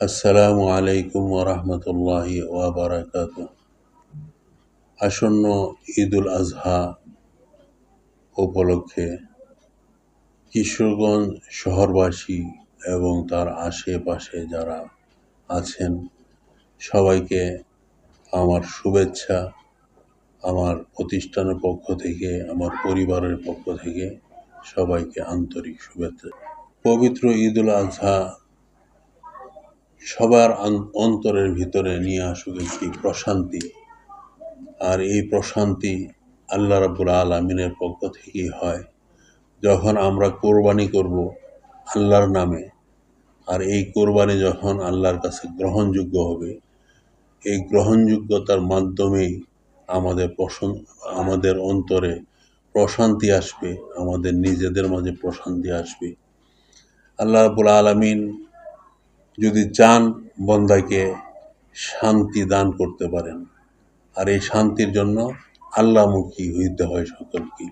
আসসালামু আলাইকুম ওরহমতুল্লাহি ওয়াবারাকাত আসন্ন ঈদুল আজহা উপলক্ষে কিশোরগঞ্জ শহরবাসী এবং তার আশেপাশে যারা আছেন, সবাইকে আমার শুভেচ্ছা, আমার প্রতিষ্ঠানের পক্ষ থেকে, আমার পরিবারের পক্ষ থেকে সবাইকে আন্তরিক শুভেচ্ছা। পবিত্র ঈদুল আজহা সবার অন্তরের ভিতরে নিয়ে আসুক একটি প্রশান্তি। আর এই প্রশান্তি আল্লাহ রাবুল আলমিনের পক্ষ থেকেই হয়। যখন আমরা কোরবানি করব আল্লাহর নামে, আর এই কোরবানি যখন আল্লাহর কাছে গ্রহণযোগ্য হবে, এই গ্রহণযোগ্যতার মাধ্যমেই আমাদের প্রশান আমাদের অন্তরে প্রশান্তি আসবে, আমাদের নিজেদের মাঝে প্রশান্তি আসবে। আল্লাহ রাবুল আলমিন যদি চান বন্দাকে শান্তি দান করতে পারেন। আর এই শান্তির জন্য আল্লাহমুখী হইতে হয় সকলকে